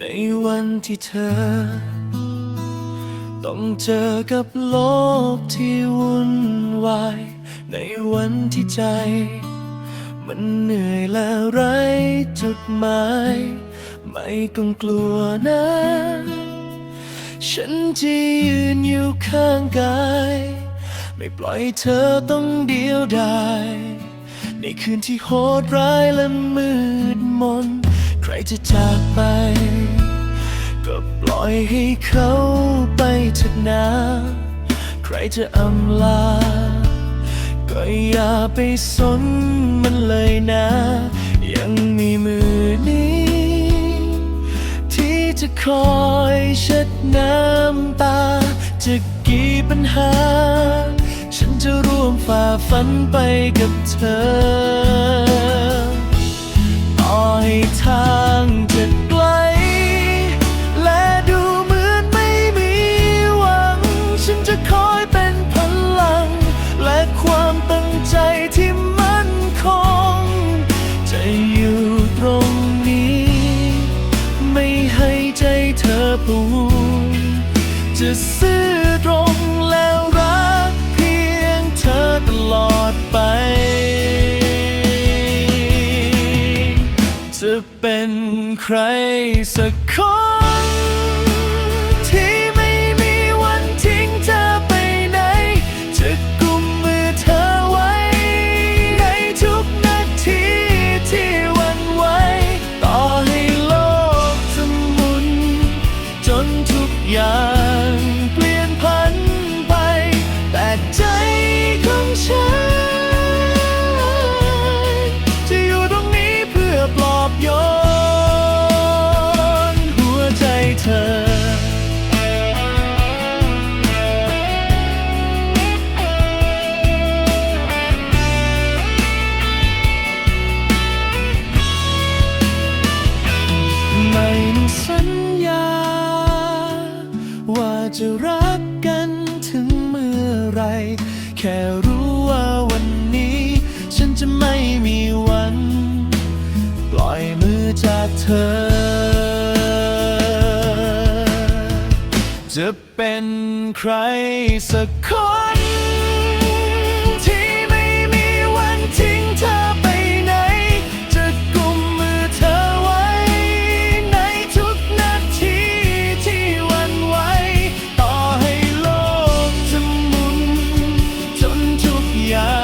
ในวันที่เธอ ต้องเจอกับโลกที่วุ่นวาย ในวันที่ใจ มันเหนื่อยและไร้จุดหมาย ไม่ต้องกลัวนะ ฉันจะยืนอยู่ข้างกาย ไม่ปล่อยเธอต้องเดียวดาย ในคืนที่โหดร้ายและมืดมน จะจากไป ก็ปล่อยให้เขาไปเถิดนะ ใครจะอำลา ก็อย่าไปสนมันเลยนะ ยังมีมือนี้ ที่จะคอยเช็ดน้ำตา จะกี่ปัญหา ฉันจะร่วมฝ่าฟันไปกับเธอ ให้ใจเธอผูกจะซื่อตรงแล้วรักเพียงเธอตลอดไป จะเป็นใครสักคน จะรักกันถึงเมื่อไร แค่รู้ว่าวันนี้ ฉันจะไม่มีวัน ปล่อยมือจากเธอ จะเป็นใครสักคน ทุ